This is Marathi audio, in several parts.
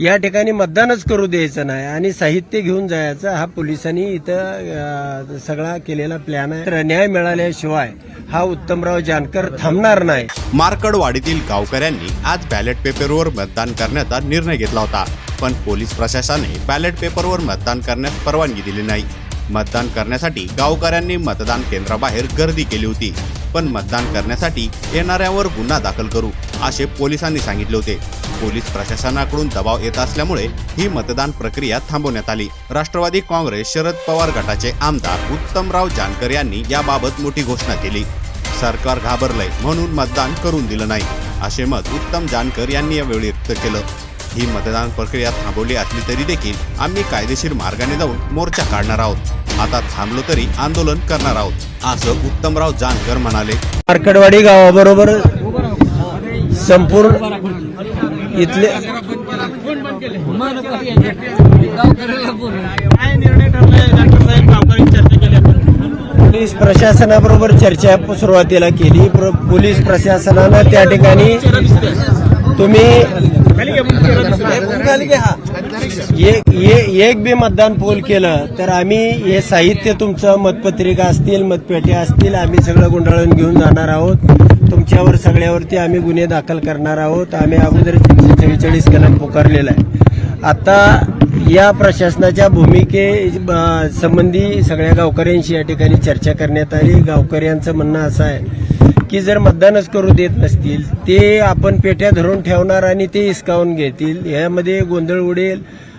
या ठिकाणी मतदानच करू द्यायचं नाही आणि साहित्य घेऊन जायचं हा पोलिसांनी इथं सगळा केलेला प्लॅन आहे. तर न्याय मिळाल्याशिवाय हा उत्तमराव जानकर थांबणार नाही. मार्कडवाडीतील गावकऱ्यांनी आज बॅलेट पेपरवर मतदान करण्याचा निर्णय घेतला होता. पण पोलीस प्रशासनाने बॅलेट पेपरवर मतदान करण्यास परवानगी दिली नाही. मतदान करण्यासाठी गावकऱ्यांनी मतदान केंद्राबाहेर गर्दी केली होती. पण मतदान करण्यासाठी येणाऱ्यावर गुन्हा दाखल करू असे पोलिसांनी सांगितले होते. पोलीस प्रशासनाकडून दबाव येत असल्यामुळे ही मतदान प्रक्रिया थांबवण्यात आली. राष्ट्रवादी काँग्रेस शरद पवार गटाचे आमदार उत्तमराव जानकर यांनी याबाबत मोठी घोषणा केली. सरकार घाबरलंय म्हणून मतदान करून दिलं नाही असे मत उत्तम जानकर यांनी यावेळी व्यक्त केलं. ही मतदान प्रक्रिया थांबवली असली तरी देखील आम्ही कायदेशीर मार्गाने जाऊन मोर्चा काढणार आहोत. आता थांबलो तरी आंदोलन करणार आहोत. असं उत्तमराव जानकर म्हणाले. मार्कडवाडी गावाबरोबर संपूर्ण इथले पोलीस प्रशासनाबरोबर चर्चा सुरुवातीला केली. पोलीस प्रशासनानं त्या ठिकाणी तुम्ही एक एक- एक बी मतदान पोल केलं तर आम्ही हे साहित्य तुमचं मतपत्रिका असतील मतपेट्या असतील आम्ही सगळं गुंडाळून घेऊन जाणार आहोत. तुमच्यावर सगळ्यावरती आम्ही गुन्हे दाखल करणार आहोत. आम्ही अगोदर चव्वेचाळीस कलम पुकारलेला आहे. आता या प्रशासनाच्या भूमिके संबंधी सगळ्या गावकऱ्यांशी या ठिकाणी चर्चा करण्यात आली. गावकऱ्यांचं म्हणणं असं आहे की जर मतदानच करू देत नसतील ते आपण पेट्या धरून ठेवणार आणि ते हिसकावून घेतील. यामध्ये गोंधळ उडेल.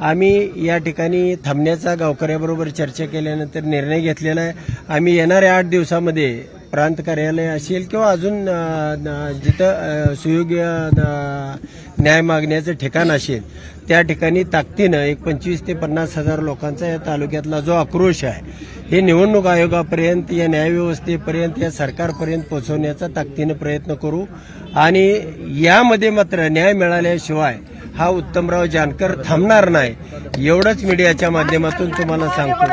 आम्ही या ठिकाणी थांबण्याचा गावकऱ्याबरोबर चर्चा केल्यानंतर निर्णय घेतलेला आहे. आम्ही येणाऱ्या आठ दिवसामध्ये प्रांत कार्यालय असेल किंवा अजून जिथं सुयोग्य न्याय मागण्याचं ठिकाण असेल त्या ठिकाणी ताकदीनं एक पंचवीस ते पन्नास हजार लोकांचा या तालुक्यातला जो आक्रोश आहे हे निवडणूक आयोगापर्यंत या न्यायव्यवस्थेपर्यंत या सरकारपर्यंत पोहोचवण्याचा ताकदीनं प्रयत्न करू. आणि यामध्ये मात्र न्याय मिळाल्याशिवाय हा उत्तमराव जानकर थांबणार नाही. एवढंच मीडियाच्या माध्यमातून तुम्हाला सांगतो.